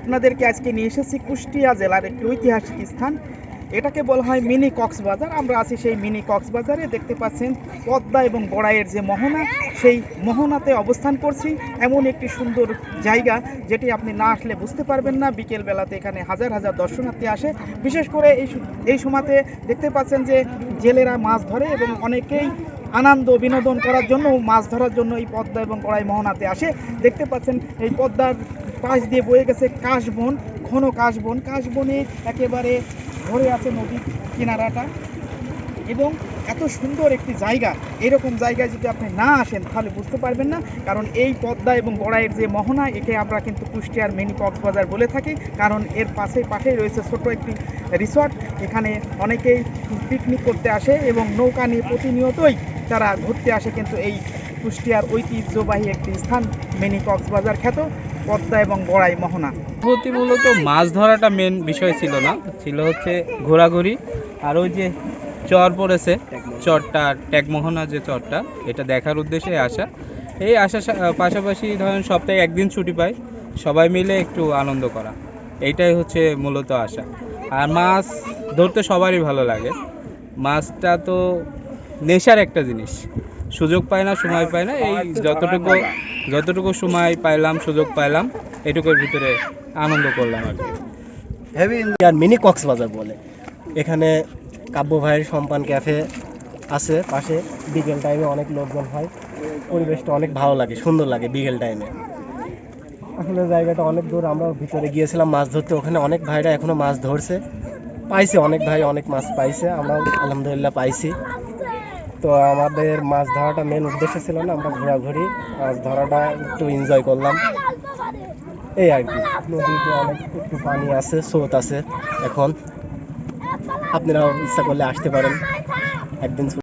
আপনাদেরকে আজকে নিয়ে এসেছি কুষ্টিয়া জেলার একটি ঐতিহাসিক স্থান। এটাকে বলা হয় মিনি কক্সবাজার। আমরা আছি সেই মিনি কক্সবাজারে। দেখতে পাচ্ছেন পদ্মা এবং বড়াইয়ের যে মোহনা, সেই মোহনাতে অবস্থান করছি। এমন একটি সুন্দর জায়গা যেটি আপনি না আসলে বুঝতে পারবেন না। বিকেল বেলাতে এখানে হাজার হাজার দর্শনার্থী আসে। বিশেষ করে এই এই সময়তে দেখতে পাচ্ছেন যে জেলেরা মাছ ধরে এবং অনেকেই আনন্দ, বিনোদন করার জন্য, মাছ ধরার জন্য এই পদ্মা এবং গড়াই মোহনাতে আসে। দেখতে পাচ্ছেন এই পদ্মার পাশ দিয়ে বয়ে গেছে কাশবন, ঘন কাশবন। কাশবনে একেবারে ভরে আছে নদীর কিনারাটা। এবং এত সুন্দর একটি জায়গা। এরকম জায়গায় যদি আপনি না আসেন, তাহলে বুঝতে পারবেন না। কারণ এই পদ্মা এবং গড়াইয়ের যে মোহনা, একে আমরা কিন্তু কুষ্টিয়ার মিনি কক্সবাজার বলে থাকি। কারণ এর পাশে পাশেই রয়েছে ছোট একটি রিসর্ট। এখানে অনেকেই পিকনিক করতে আসে এবং নৌকা নিয়ে প্রতিনিয়তই তারা ঘুরতে আসে। কিন্তু এই কুষ্টিয়ার ঐতিহ্যবাহী একটি স্থান, মিনি কক্সবাজার খ্যাত। পদ্মা এবং গড়াই মোহনা। প্রতি মূলত মাছ ধরাটা মেন বিষয় ছিল না, ছিল হচ্ছে ঘোরাঘুরি আর ওই যে চর পড়েছে, চরটা ট্যাগমোহনা যে চরটা, এটা দেখার উদ্দেশ্যে আসা। এই আসার পাশাপাশি ধরেন সপ্তাহে একদিন ছুটি পাই, সবাই মিলে একটু আনন্দ করা। এইটাই হচ্ছে মূলত আশা। আর মাছ ধরতে সবারই ভালো লাগে। মাছটা তো নেশার একটা জিনিস। সুযোগ পায় না, সময় পায় না। এই যতটুকু যতটুকু সময় পাইলাম, সুযোগ পাইলাম, এটুকুর ভিতরে আনন্দ করলাম আর কি। হেভি আর মিনি কক্সবাজার বলে। এখানে কাব্য ভাইয়ের সম্পান ক্যাফে আছে, পাশে বিকেল টাইমে অনেক লোকজন হয়। পরিবেশটা অনেক ভালো লাগে, সুন্দর লাগে বিকেল টাইমে আসলে জায়গাটা অনেক দূর আমরা ভিতরে গিয়েছিলাম, মাছ ধরতে। ওখানে অনেক ভাইরা এখনও মাছ ধরছে। পাইছে অনেক ভাই, অনেক মাছ পাইছে। আমরা আলহামদুলিল্লাহ পাইছি। তো আমাদের মাছ ধরাটা মেন উদ্দেশ্য ছিল না, আমরা ঘোরাঘুরি, মাছ ধরাটা একটু এনজয় করলাম। এই আর কি। নদীতে অনেক একটু পানি আছে, স্রোত আছে এখন। আপনারাও ইচ্ছা করলে আসতে পারেন। একদিন